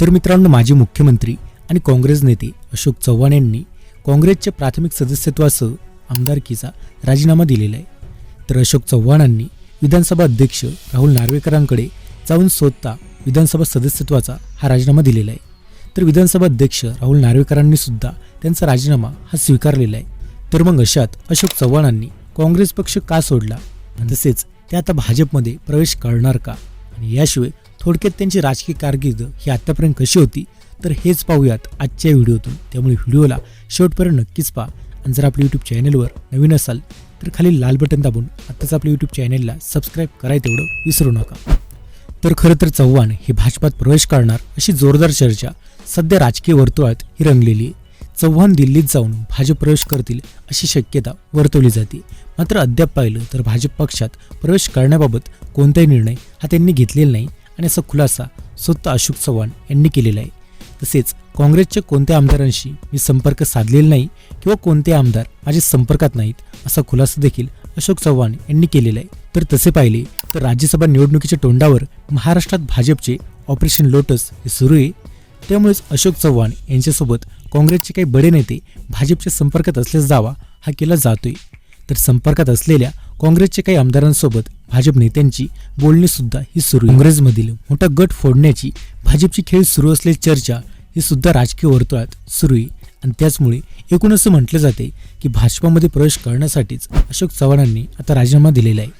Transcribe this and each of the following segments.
तर मित्रांनो माजी मुख्यमंत्री आणि काँग्रेस नेते अशोक चव्हाण यांनी काँग्रेसच्या प्राथमिक सदस्यत्वासह आमदारकीचा राजीनामा दिलेला आहे. तर अशोक चव्हाणांनी विधानसभा अध्यक्ष राहुल नार्वेकरांकडे जाऊन स्वतः विधानसभा सदस्यत्वाचा हा राजीनामा दिलेला आहे. तर विधानसभा अध्यक्ष राहुल नार्वेकरांनी सुद्धा त्यांचा राजीनामा हा स्वीकारलेला आहे. तर मग अशात अशोक चव्हाणांनी काँग्रेस पक्ष का सोडला? तसेच ते आता भाजपमध्ये प्रवेश करणार का? आणि याशिवाय थोडक्यात त्यांची राजकीय कारकीर्द ही आत्तापर्यंत कशी होती तर हेच पाहूयात आजच्या व्हिडिओतून. त्यामुळे व्हिडिओला शेवटपर्यंत नक्कीच पहा. आणि जर आपल्या यूट्यूब चॅनलवर नवीन असाल तर खाली लाल बटन दाबून आत्ताच आपल्या यूट्यूब चॅनलला सबस्क्राईब कराय तेवढं विसरू नका. तर खरं तर चव्हाण हे भाजपात प्रवेश करणार अशी जोरदार चर्चा सध्या राजकीय वर्तुळात ही रंगलेली आहे. चव्हाण दिल्लीत जाऊन भाजप प्रवेश करतील अशी शक्यता वर्तवली जाते. मात्र अद्याप पाहिलं तर भाजप पक्षात प्रवेश करण्याबाबत कोणताही निर्णय हा त्यांनी घेतलेला नाही. आणि असा खुलासा स्वतः अशोक चव्हाण यांनी केलेला आहे. तसेच काँग्रेसच्या कोणत्या आमदारांशी मी संपर्क साधलेला नाही किंवा कोणते आमदार माझ्या संपर्कात नाहीत असा खुलासा देखील अशोक चव्हाण यांनी केलेला आहे. तर तसे पाहिले तर राज्यसभा निवडणुकीच्या तोंडावर महाराष्ट्रात भाजपचे ऑपरेशन लोटस हे सुरू आहे. त्यामुळेच अशोक चव्हाण यांच्यासोबत काँग्रेसचे काही बडे नेते भाजपच्या संपर्कात असल्याचा दावा हा केला जातोय. तर संपर्कात असलेल्या काँग्रेसच्या काही आमदारांसोबत भाजप नेत्यांची बोलणी सुद्धा ही सुरू काँग्रेसमधील मोठा गट फोडण्याची भाजपची खेळ सुरू असल्याची चर्चा ही सुद्धा राजकीय वर्तुळात सुरू आहे. आणि त्याचमुळे एकूण असं म्हटलं जाते की भाजपामध्ये प्रवेश करण्यासाठीच अशोक चव्हाणांनी आता राजीनामा दिलेला आहे.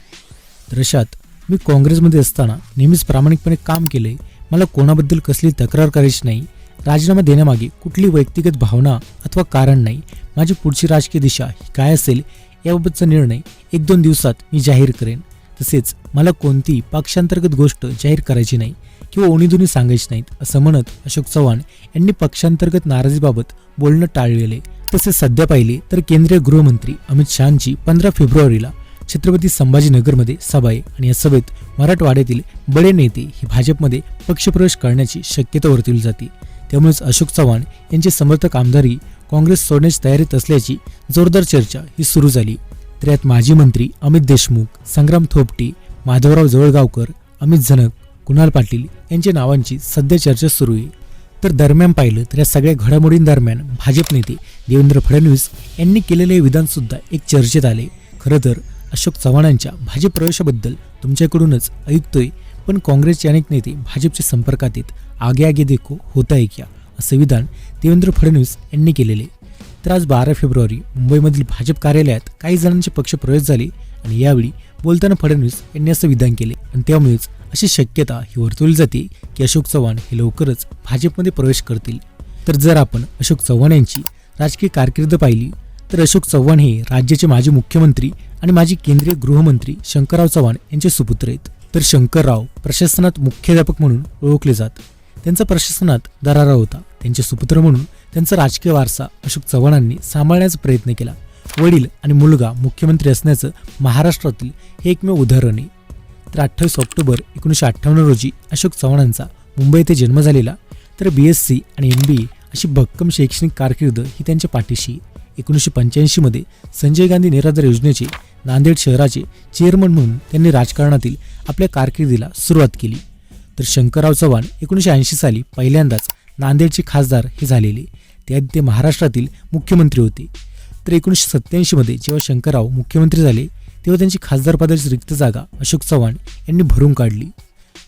तर अशात मी काँग्रेसमध्ये असताना नेहमीच प्रामाणिकपणे काम केलंय. मला कोणाबद्दल कसली तक्रार करायची नाही. राजीनामा देण्यामागे कुठली व्यक्तिगत भावना अथवा कारण नाही. माझी पुढची राजकीय दिशा ही काय असेल याबाबतचा निर्णय एक दोन दिवसात मी जाहीर करेन. तसेच मला कोणतीही पक्षांतर्गत गोष्ट जाहीर करायची नाही किंवा ओणीदुनी सांगायची नाहीत असं म्हणत अशोक चव्हाण यांनी पक्षांतर्गत नाराजीबाबत बोलणं टाळलेले. तसेच सध्या पाहिले तर केंद्रीय गृहमंत्री अमित शहांची पंधरा फेब्रुवारीला छत्रपती संभाजीनगरमध्ये सभा आहे आणि या सभेत मराठवाड्यातील बडे नेते हे भाजपमध्ये पक्षप्रवेश करण्याची शक्यता वर्तवली जाते. त्यामुळेच अशोक चव्हाण यांची समर्थक आमदारी काँग्रेस सोडण्याची तयारीत असल्याची जोरदार चर्चा ही सुरू झाली. तर यात माजी मंत्री अमित देशमुख संग्राम थोपटे माधवराव जवळगावकर अमित झनक कुणाल पाटील यांच्या नावांची सध्या चर्चा सुरू आहे. तर दरम्यान पाहिलं तर या सगळ्या घडामोडींदरम्यान भाजप नेते देवेंद्र फडणवीस यांनी केलेले हे एक चर्चेत आले. खरं तर अशोक चव्हाणांच्या भाजप प्रवेशाबद्दल तुमच्याकडूनच ऐकतोय पण काँग्रेसचे अनेक नेते भाजपच्या संपर्कात येत आगे आगे देखो होता है क्या? असं विधान देवेंद्र फडणवीस यांनी केलेले. तर आज बारा फेब्रुवारी मुंबईमधील भाजप कार्यालयात काही जणांचे पक्ष प्रवेश झाले आणि यावेळी बोलताना फडणवीस यांनी असं विधान केले. आणि त्यामुळेच अशी शक्यता ही वर्तवली जाते की अशोक चव्हाण हे लवकरच भाजपमध्ये प्रवेश करतील. तर जर आपण अशोक चव्हाण यांची राजकीय कारकीर्द पाहिली तर अशोक चव्हाण हे राज्याचे माजी मुख्यमंत्री आणि माजी केंद्रीय गृहमंत्री शंकरराव चव्हाण यांचे सुपुत्र आहेत. तर शंकरराव प्रशासनात मुख्याध्यापक म्हणून ओळखले जात. त्यांचा प्रशासनात दरारा होता. त्यांचे सुपुत्र म्हणून त्यांचा राजकीय वारसा अशोक चव्हाणांनी सांभाळण्याचा प्रयत्न केला. वडील आणि मुलगा मुख्यमंत्री असण्याचं महाराष्ट्रातील हे एकमेव उदाहरण आहे. तर अठ्ठावीस ऑक्टोबर एकोणीसशे अठ्ठावन्न रोजी अशोक चव्हाणांचा मुंबई येथे जन्म झालेला तर बी एस सी आणि एम बी ए अशी भक्कम शैक्षणिक कारकीर्द ही त्यांच्या पाठीशी एकोणीसशे पंच्याऐंशीमध्ये संजय गांधी निराधार योजनेचे नांदेड शहराचे चेअरमन म्हणून त्यांनी राजकारणातील आपल्या कारकिर्दीला सुरुवात केली. तर शंकरराव चव्हाण एकोणीसशे ऐंशी साली पहिल्यांदाच नांदेडचे खासदार हे झालेले. त्यात ते महाराष्ट्रातील मुख्यमंत्री होते. तर एकोणीसशे सत्त्याऐंशीमध्ये जेव्हा शंकरराव मुख्यमंत्री झाले तेव्हा त्यांची खासदार पदाची रिक्त जागा अशोक चव्हाण यांनी भरून काढली.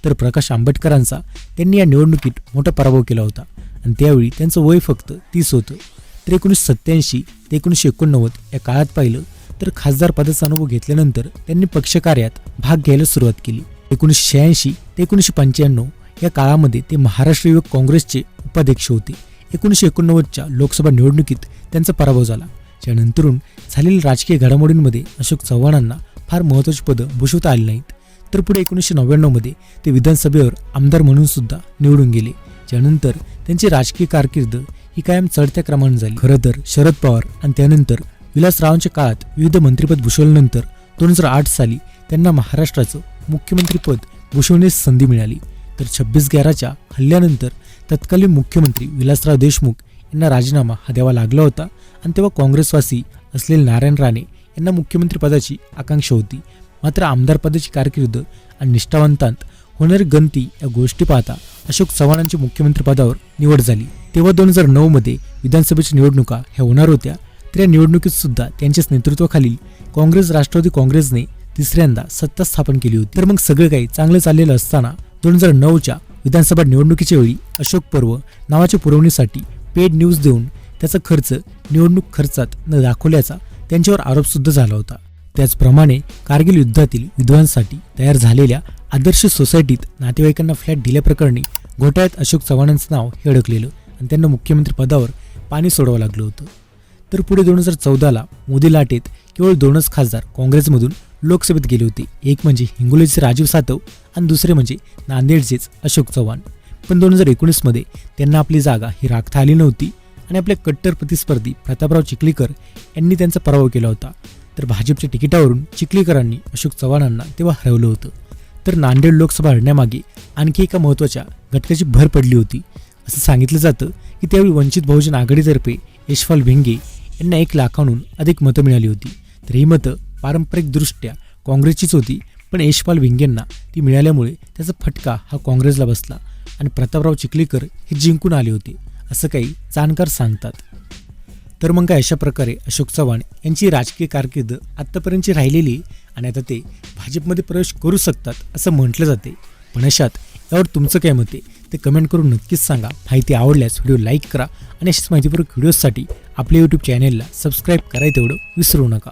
तर प्रकाश आंबेडकरांचा त्यांनी या निवडणुकीत मोठा पराभव केला होता. आणि त्यावेळी त्यांचं वय फक्त तीस होतं. तर एकोणीसशे सत्त्याऐंशी ते एकोणीसशे एकोणनव्वद या काळात पाहिलं तर खासदार पदाचा अनुभव घेतल्यानंतर त्यांनी पक्षकार्यात भाग घ्यायला सुरुवात केली. एकोणीसशे शहाऐंशी ते एकोणीसशे पंच्याण्णव या काळामध्ये ते महाराष्ट्र युवक काँग्रेसचे उपाध्यक्ष होते. एकोणीसशे एकोणनव्वदच्या लोकसभा निवडणुकीत त्यांचा पराभव झाला. त्यानंतरून झालेल्या राजकीय घडामोडींमध्ये अशोक चव्हाणांना फार महत्त्वाची पदं भूषवता आली नाहीत. तर पुढे एकोणीसशे नव्याण्णवमध्ये ते विधानसभेवर आमदार म्हणून सुद्धा निवडून गेले. त्यानंतर त्यांची राजकीय कारकीर्द ही कायम चढत्या क्रमाने झाली. खरं तर शरद पवार आणि त्यानंतर विलासरावांच्या काळात विविध मंत्रिपद भूषवल्यानंतर दोन हजार आठ साली त्यांना महाराष्ट्राचं मुख्यमंत्रीपद भूषवण्यास संधी मिळाली. तर छब्बीस ग्याराच्या हल्ल्यानंतर तत्कालीन मुख्यमंत्री विलासराव देशमुख यांना राजीनामा हा द्यावा लागला होता आणि तेव्हा काँग्रेसवासी असलेले नारायण राणे यांना मुख्यमंत्रीपदाची आकांक्षा होती. मात्र आमदारपदाची कारकीर्द आणि निष्ठावंतांत होणारी गंती या गोष्टी पाहता अशोक चव्हाणांची मुख्यमंत्रीपदावर निवड झाली. तेव्हा दोन हजार नऊमध्ये विधानसभेच्या निवडणुका ह्या होणार होत्या तर या निवडणुकीत सुद्धा त्यांच्याच नेतृत्वाखालील काँग्रेस राष्ट्रवादी काँग्रेसने तिसऱ्यांदा सत्ता स्थापन केली होती. तर मग सगळं काही चांगलं चाललेलं असताना दोन हजार नऊच्या विधानसभा निवडणुकीच्या वेळी अशोक पर्व नावाच्या पुरवणीसाठी पेड न्यूज देऊन त्याचा खर्च निवडणूक खर्चात न दाखवल्याचा त्यांच्यावर आरोप सुद्धा झाला होता. त्याचप्रमाणे कारगिल युद्धातील विधवांसाठी तयार झालेल्या आदर्श सोसायटीत नातेवाईकांना फ्लॅट दिल्याप्रकरणी घोटाळ्यात अशोक चव्हाणांचं नाव हे अडकलेलं आणि त्यांना मुख्यमंत्री पदावर पाणी सोडावं लागलं होतं. तर पुढे दोन हजार चौदाला मोदी लाटेत केवळ दोनच खासदार काँग्रेसमधून लोकसभेत गेले होते. एक म्हणजे हिंगोलीचे राजीव सातव आणि दुसरे म्हणजे नांदेडचेच अशोक चव्हाण. पण दोन हजार एकोणीसमध्ये त्यांना आपली जागा ही राखता आली नव्हती आणि आपल्या कट्टर प्रतिस्पर्धी प्रतापराव चिखलीकर यांनी त्यांचा पराभव केला होता. तर भाजपच्या तिकिटावरून चिखलीकरांनी अशोक चव्हाणांना तेव्हा हरवलं होतं. तर नांदेड लोकसभा हरण्यामागे आणखी एका महत्त्वाच्या घटकाची भर पडली होती. असं सांगितलं जातं की त्यावेळी वंचित बहुजन आघाडीतर्फे यशपाल भिंगे यांना एक लाखाहून अधिक मतं मिळाली होती. तर ही मतं पारंपरिकदृष्ट्या काँग्रेसचीच होती पण यशपाल विंगेंना ती मिळाल्यामुळे त्याचा फटका हा काँग्रेसला बसला आणि प्रतापराव चिखलीकर हे जिंकून आले होते असं काही जाणकार सांगतात. तर मग काय अशा प्रकारे अशोक चव्हाण यांची राजकीय कारकीर्द आत्तापर्यंतची राहिलेली आणि आता ते भाजपमध्ये प्रवेश करू शकतात असं म्हटलं जाते. पण अशात यावर तुमचं काय मत आहे? ते कमेंट करून नक्कीच सांगा. माहिती आवडल्यास व्हिडिओ लाईक करा आणि अशाच माहितीपूर्वक व्हिडिओजसाठी आपल्या यूट्यूब चॅनेलला सबस्क्राईब करायला तेवढं विसरू नका.